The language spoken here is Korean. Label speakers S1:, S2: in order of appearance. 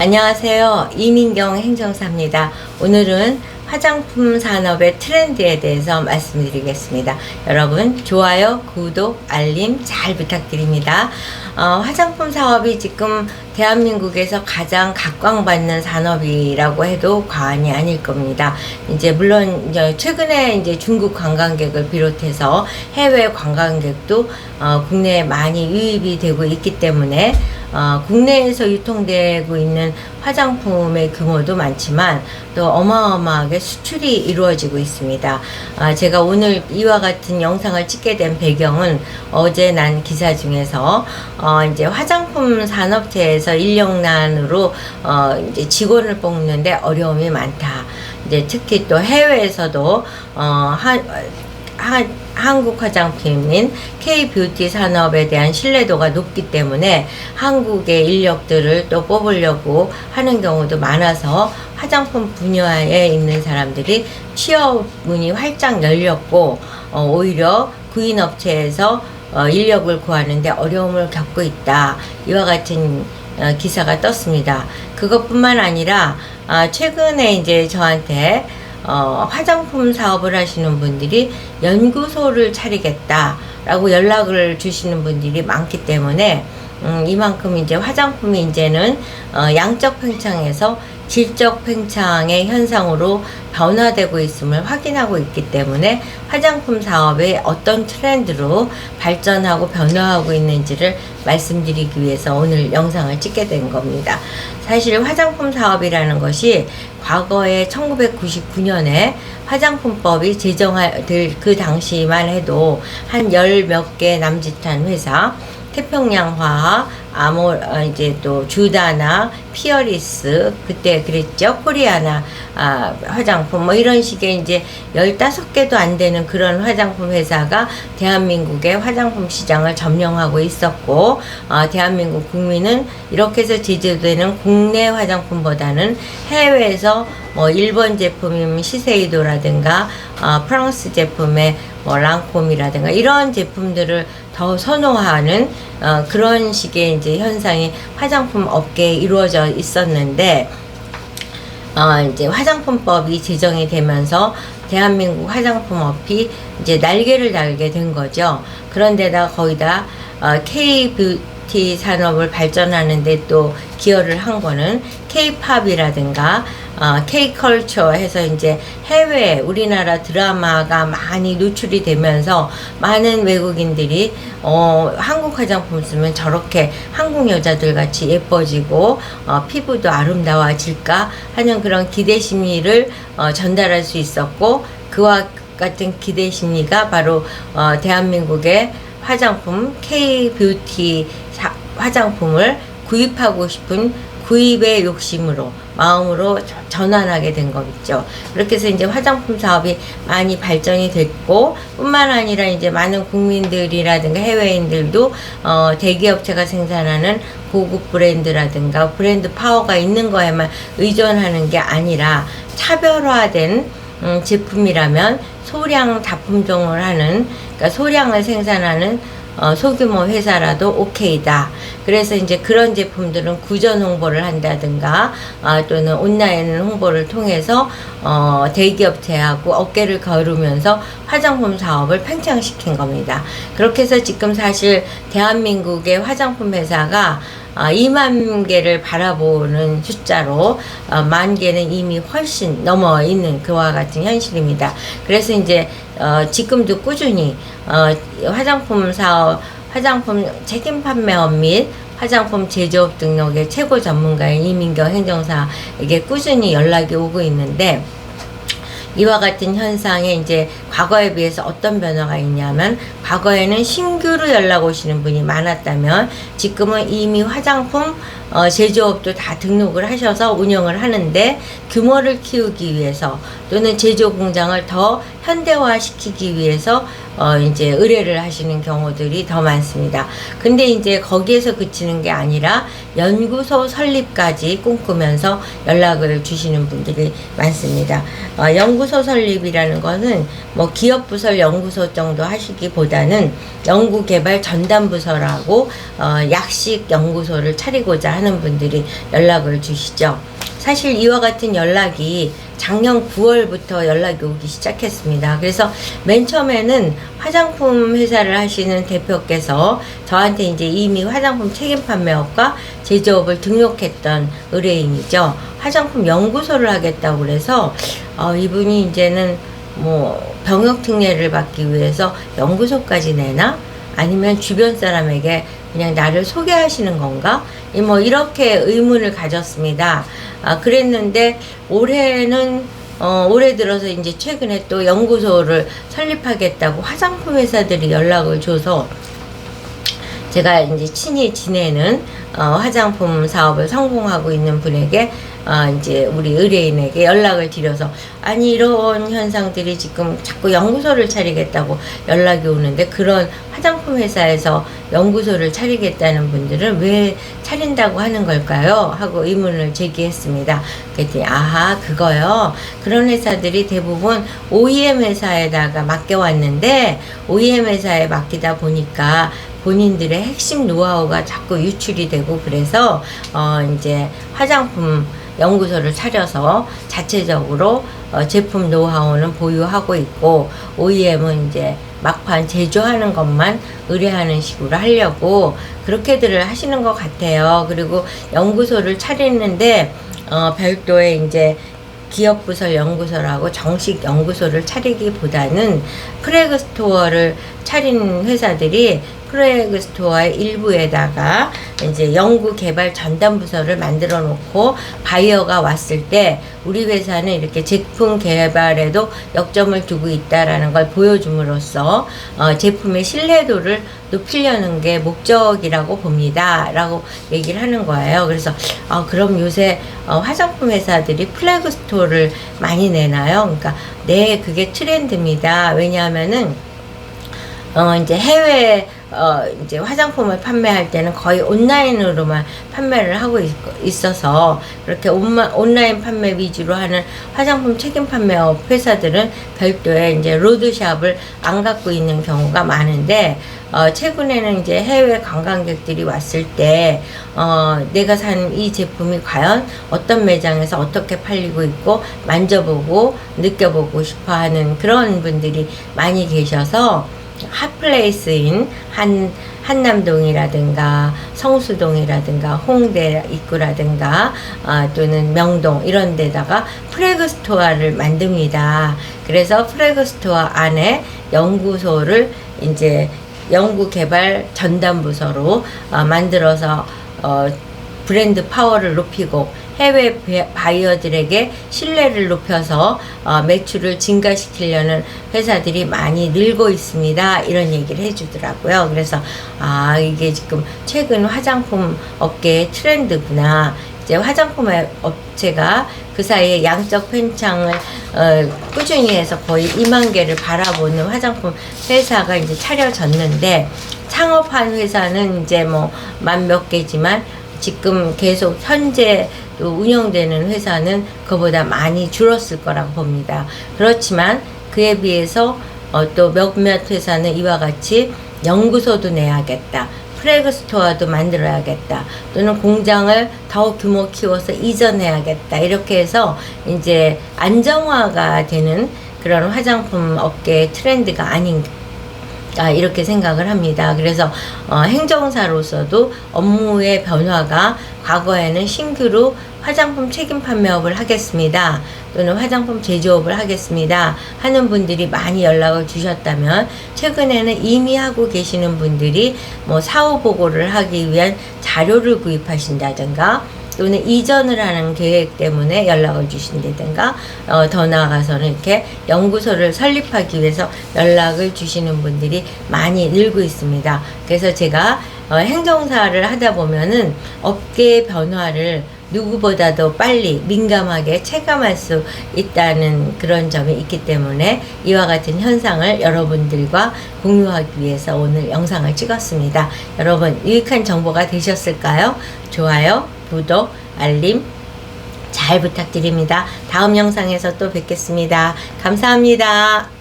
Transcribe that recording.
S1: 안녕하세요. 이민경 행정사입니다. 오늘은 화장품 산업의 트렌드에 대해서 말씀드리겠습니다. 여러분, 좋아요, 구독, 알림 잘 부탁드립니다. 어, 화장품 사업이 지금 대한민국에서 가장 각광받는 산업이라고 해도 과언이 아닐 겁니다. 이제 물론 이제 최근에 이제 중국 관광객을 비롯해서 해외 관광객도 어, 국내에 많이 유입이 되고 있기 때문에 어, 국내에서 유통되고 있는 화장품의 규모도 많지만 또 어마어마하게 수출이 이루어지고 있습니다. 아, 제가 오늘 이와 같은 영상을 찍게 된 배경은 어제 난 기사 중에서 어, 이제 화장품 산업체에서 인력난으로 어, 이제 직원을 뽑는데 어려움이 많다. 이제 특히 또 해외에서도 어, 한 한, 한국 화장품인 K-뷰티 산업에 대한 신뢰도가 높기 때문에 한국의 인력들을 또 뽑으려고 하는 경우도 많아서 화장품 분야에 있는 사람들이 취업 문이 활짝 열렸고 어, 오히려 구인 업체에서 어, 인력을 구하는데 어려움을 겪고 있다. 이와 같은 어, 기사가 떴습니다. 그것뿐만 아니라 아, 최근에 이제 저한테 어, 화장품 사업을 하시는 분들이 연구소를 차리겠다라고 연락을 주시는 분들이 많기 때문에 음, 이만큼 이제 화장품이 이제는 어, 양적 팽창에서 질적 팽창의 현상으로 변화되고 있음을 확인하고 있기 때문에 화장품 사업의 어떤 트렌드로 발전하고 변화하고 있는지를 말씀드리기 위해서 오늘 영상을 찍게 된 겁니다. 사실 화장품 사업이라는 것이 과거에 1999년에 화장품법이 제정될 그 당시만 해도 한 열 몇 개 남짓한 회사 태평양화학, 아모 어, 이제 또 주다나 피어리스 그때 그랬죠? 코리아나 아, 화장품 뭐 이런 식의 이제 15개도 안 되는 그런 화장품 회사가 대한민국의 화장품 시장을 점령하고 있었고 어, 대한민국 국민은 이렇게 해서 제조되는 국내 화장품보다는 해외에서 뭐 일본 제품이면 시세이도라든가 어, 프랑스 제품의 뭐 랑콤이라든가 이런 제품들을 더 선호하는 어, 그런 식의 이제 현상이 화장품 업계에 이루어져 있었는데 어, 이제 화장품법이 제정이 되면서 대한민국 화장품 업이 이제 날개를 달게 된 거죠. 그런데다 거기다 어, K-뷰 티 산업을 발전하는데 또 기여를 한 거는 K-팝이라든가 어, K-컬처 해서 이제 해외 우리나라 드라마가 많이 노출이 되면서 많은 외국인들이 어, 한국 화장품 쓰면 저렇게 한국 여자들 같이 예뻐지고 어, 피부도 아름다워질까 하는 그런 기대 심리를 어, 전달할 수 있었고 그와 같은 기대 심리가 바로 어, 대한민국의 화장품 K-뷰티 사- 화장품을 구입하고 싶은 구입의 욕심으로 마음으로 저- 전환하게 된 거겠죠. 그렇게 해서 이제 화장품 사업이 많이 발전이 됐고 뿐만 아니라 이제 많은 국민들이라든가 해외인들도 어, 대기업체가 생산하는 고급 브랜드라든가 브랜드 파워가 있는 거에만 의존하는 게 아니라 차별화된 음, 제품이라면 소량 다품종을 하는 그러니까 소량을 생산하는 어, 소규모 회사라도 오케이다. 그래서 이제 그런 제품들은 구전 홍보를 한다든가 아, 또는 온라인 홍보를 통해서 어, 대기업체하고 어깨를 거르면서 화장품 사업을 팽창시킨 겁니다. 그렇게 해서 지금 사실 대한민국의 화장품 회사가 아, 2만 개를 바라보는 숫자로 어, 만 개는 이미 훨씬 넘어 있는 그와 같은 현실입니다. 그래서 이제 어, 지금도 꾸준히 어, 화장품 사업, 화장품 책임 판매업 및 화장품 제조업 등록의 최고 전문가인 이민경 행정사에게 꾸준히 연락이 오고 있는데 이와 같은 현상에 이제 과거에 비해서 어떤 변화가 있냐면 과거에는 신규로 연락 오시는 분이 많았다면 지금은 이미 화장품 어, 제조업도 다 등록을 하셔서 운영을 하는데 규모를 키우기 위해서 또는 제조 공장을 더 현대화 시키기 위해서 어, 이제 의뢰를 하시는 경우들이 더 많습니다. 근데 이제 거기에서 그치는 게 아니라 연구소 설립까지 꿈꾸면서 연락을 주시는 분들이 많습니다. 어, 연구소 설립이라는 것은 뭐 기업 부설 연구소 정도 하시기보다 차리기보다는 연구개발 전담부서라고 어, 약식 연구소를 차리고자 하는 분들이 연락을 주시죠. 사실 이와 같은 연락이 작년 9월부터 연락이 오기 시작했습니다. 그래서 맨 처음에는 화장품 회사를 하시는 대표께서 저한테 이제 이미 화장품 책임 판매업과 제조업을 등록했던 의뢰인이죠. 화장품 연구소를 하겠다고 그래서 어, 이분이 이제는 뭐 병역 특례를 받기 위해서 연구소까지 내나 아니면 주변 사람에게 그냥 나를 소개하시는 건가? 이뭐 이렇게 의문을 가졌습니다. 아, 그랬는데 올해는 어, 올해 들어서 이제 최근에 또 연구소를 설립하겠다고 화장품 회사들이 연락을 줘서 제가 이제 친히 지내는 어, 화장품 사업을 성공하고 있는 분에게 어, 이제 우리 의뢰인에게 연락을 드려서 아니 이런 현상들이 지금 자꾸 연구소를 차리겠다고 연락이 오는데 그런 화장품 회사에서 연구소를 차리겠다는 분들은 왜 차린다고 하는 걸까요? 하고 의문을 제기했습니다. 그랬더니 아하 그거요. 그런 회사들이 대부분 OEM 회사에다가 맡겨왔는데 OEM 회사에 맡기다 보니까 본인들의 핵심 노하우가 자꾸 유출이 되고 그래서 어 이제 화장품 연구소를 차려서 자체적으로 어 제품 노하우는 보유하고 있고 OEM은 이제 막판 제조하는 것만 의뢰하는 식으로 하려고 그렇게들을 하시는 것 같아요. 그리고 연구소를 차리는데 어 별도의 이제 기업부설 연구소라고 정식 연구소를 차리기보다는 프레그 스토어를 차린 회사들이 프레그 스토어의 일부에다가 이제 연구 개발 전담 부서를 만들어 놓고 바이어가 왔을 때 우리 회사는 이렇게 제품 개발에도 역점을 두고 있다라는 걸 보여줌으로써 어, 제품의 신뢰도를 높이려는 게 목적이라고 봅니다. 라고 얘기를 하는 거예요. 그래서 어, 그럼 요새 어, 화장품 회사들이 플래그 스토어를 많이 내나요? 그러니까 네, 그게 트렌드입니다. 왜냐하면은 어, 이제 해외, 어, 이제 화장품을 판매할 때는 거의 온라인으로만 판매를 하고 있, 있어서 그렇게 온마, 온라인 판매 위주로 하는 화장품 책임 판매업 회사들은 별도의 이제 로드샵을 안 갖고 있는 경우가 많은데, 어, 최근에는 이제 해외 관광객들이 왔을 때, 어, 내가 산 이 제품이 과연 어떤 매장에서 어떻게 팔리고 있고, 만져보고, 느껴보고 싶어 하는 그런 분들이 많이 계셔서, 핫플레이스인 한 한남동이라든가 성수동이라든가 홍대 입구라든가 아, 또는 명동 이런 데다가 프레그 스토어를 만듭니다. 그래서 프레그 스토어 안에 연구소를 이제 연구 개발 전담 부서로 어, 만들어서 어, 브랜드 파워를 높이고 해외 배- 바이어들에게 신뢰를 높여서 어, 매출을 증가시키려는 회사들이 많이 늘고 있습니다. 이런 얘기를 해주더라고요. 그래서 아 이게 지금 최근 화장품 업계의 트렌드구나. 이제 화장품 업체가 그 사이에 양적 팽창을 어, 꾸준히 해서 거의 2만 개를 바라보는 화장품 회사가 이제 차려졌는데 창업한 회사는 이제 뭐 만 몇 개지만 지금 계속 현재 또 운영되는 회사는 그보다 많이 줄었을 거라고 봅니다. 그렇지만 그에 비해서 어, 또 몇몇 회사는 이와 같이 연구소도 내야겠다. 프레그 스토어도 만들어야겠다. 또는 공장을 더 규모 키워서 이전해야겠다. 이렇게 해서 이제 안정화가 되는 그런 화장품 업계의 트렌드가 아닌 아, 이렇게 생각을 합니다. 그래서 어, 행정사로서도 업무의 변화가 과거에는 신규로 화장품 책임 판매업을 하겠습니다. 또는 화장품 제조업을 하겠습니다. 하는 분들이 많이 연락을 주셨다면 최근에는 이미 하고 계시는 분들이 뭐 사후 보고를 하기 위한 자료를 구입하신다든가 또는 이전을 하는 계획 때문에 연락을 주신다든가 어, 더 나아가서는 이렇게 연구소를 설립하기 위해서 연락을 주시는 분들이 많이 늘고 있습니다. 그래서 제가 어, 행정사를 하다 보면은 업계의 변화를 누구보다도 빨리 민감하게 체감할 수 있다는 그런 점이 있기 때문에 이와 같은 현상을 여러분들과 공유하기 위해서 오늘 영상을 찍었습니다. 여러분 유익한 정보가 되셨을까요? 좋아요, 구독, 알림 잘 부탁드립니다. 다음 영상에서 또 뵙겠습니다. 감사합니다.